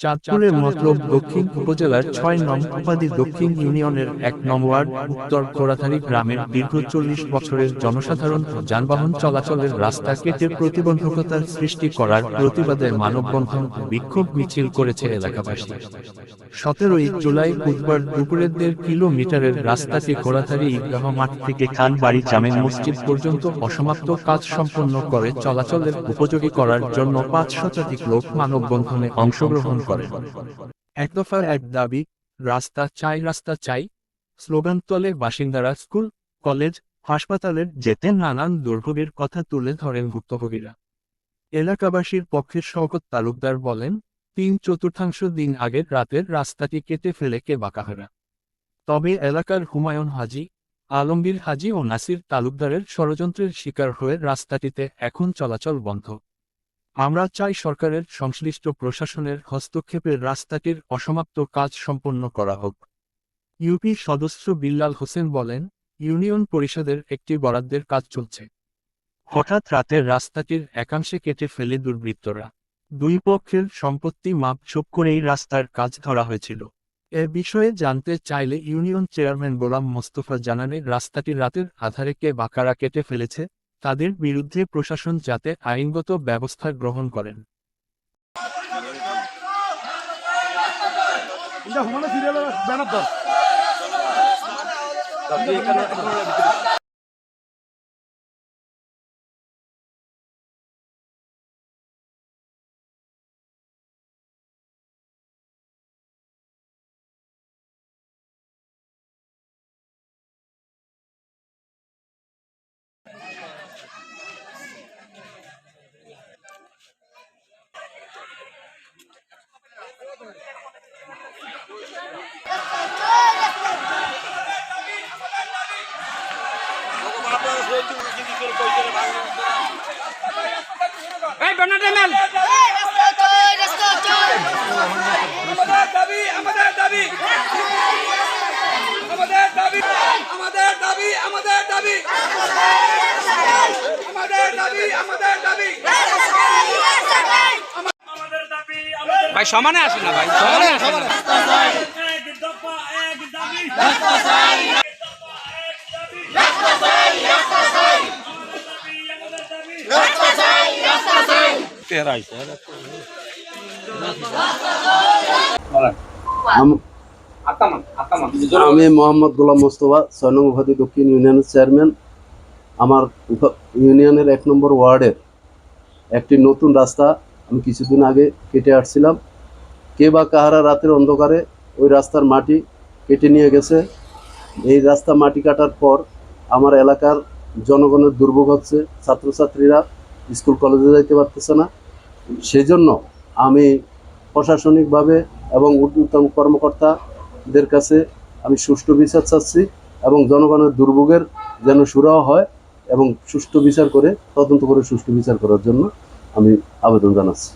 চাঁদপুরের মতলব দক্ষিণ উপজেলার ছয় নং উপাধি দক্ষিণ ইউনিয়নের এক নং ওয়ার্ড, উত্তর খোরাথারি গ্রামের দীর্ঘ চল্লিশ বছরের জনসাধারণ যানবাহন চলাচলের রাস্তা কেটে প্রতিবন্ধকতার সৃষ্টি করার প্রতিবাদে মানববন্ধন বিক্ষোভ মিছিল করেছে এলাকাবাসী। সতেরোই জুলাই বুধবার দুপুরের দেড় কিলোমিটারের রাস্তাটি খোরাথারি ঈদগাহ মাঠ থেকে খানবাড়ি জামে মসজিদ পর্যন্ত অসমাপ্ত কাজ সম্পন্ন করে চলাচলের উপযোগী করার জন্য পাঁচ শতাধিক লোক মানববন্ধনে অংশগ্রহণ করেন এক দফার এক দাবি, রাস্তা চাই রাস্তা চাই। স্লোগান তোলে বাসিন্দারা স্কুল, কলেজ, হাসপাতালের যেতে নানান দুর্ভোগের কথা তুলে ধরেন ভুক্তভোগীরা। এলাকাবাসীর পক্ষে শওকত তালুকদার বলেন, তিন চতুর্থাংশ দিন আগের রাতের রাস্তাটি কেটে ফেলে কে বাকাহারা তবে এলাকার হুমায়ুন হাজি, আলমগীর হাজি ও নাসির তালুকদারের ষড়যন্ত্রের শিকার হয়ে রাস্তাটিতে এখন চলাচল বন্ধ। আমরা চাই সরকারের সংশ্লিষ্ট প্রশাসনের হস্তক্ষেপের রাস্তাটির অসমাপ্ত কাজ সম্পন্ন করা হোক। ইউপি সদস্য বিল্লাল হোসেন বলেন, ইউনিয়ন পরিষদের একটি বরাদ্দের কাজ চলছে। হঠাৎ রাতের রাস্তাটির একাংশে কেটে ফেলে দুর্বৃত্তরা। দুই পক্ষের সম্পত্তি মাপঝোপ করেই রাস্তার কাজ ধরা হয়েছিল। এ বিষয়ে জানতে চাইলে ইউনিয়ন চেয়ারম্যান গোলাম মোস্তফা জানানে, রাস্তাটি রাতের আধারে কে বাকারা কেটে ফেলেছে? তাদের বিরুদ্ধে প্রশাসন যাতে আইনগত ব্যবস্থা গ্রহণ করেন। সিরিয়ালের ব্যানার এই বন্যাটা মেল ভাই সমানে আসেন না ভাই। সমানে আসেন না। দাবি। আম- আমি মোহাম্মদ গোলাম মোস্তফা ছয় নং উপাধি দক্ষিণ ইউনিয়নের চেয়ারম্যান। আমার ইউনিয়নের এক নম্বর ওয়ার্ডের একটি নতুন রাস্তা আমি কিছুদিন আগে কেটে আসছিলাম। কে বা কাহারা রাতের অন্ধকারে ওই রাস্তার মাটি কেটে নিয়ে গেছে। এই রাস্তা মাটি কাটার পর আমার এলাকার জনগণের দুর্ভোগ হচ্ছে। ছাত্রছাত্রীরা স্কুল কলেজে যাইতে পারতেছে না। সেজন্য আমি প্রশাসনিকভাবে এবং উদ্যোক্তম কর্মকর্তাদের কাছে আমি সুষ্ঠু বিচার চাচ্ছি এবং জনগণের দুর্ভোগের যেন সুরাহ হয় এবং সুষ্ঠু বিচার করে, তদন্ত করে সুষ্ঠু বিচার করার জন্য আমি আবেদন জানাচ্ছি।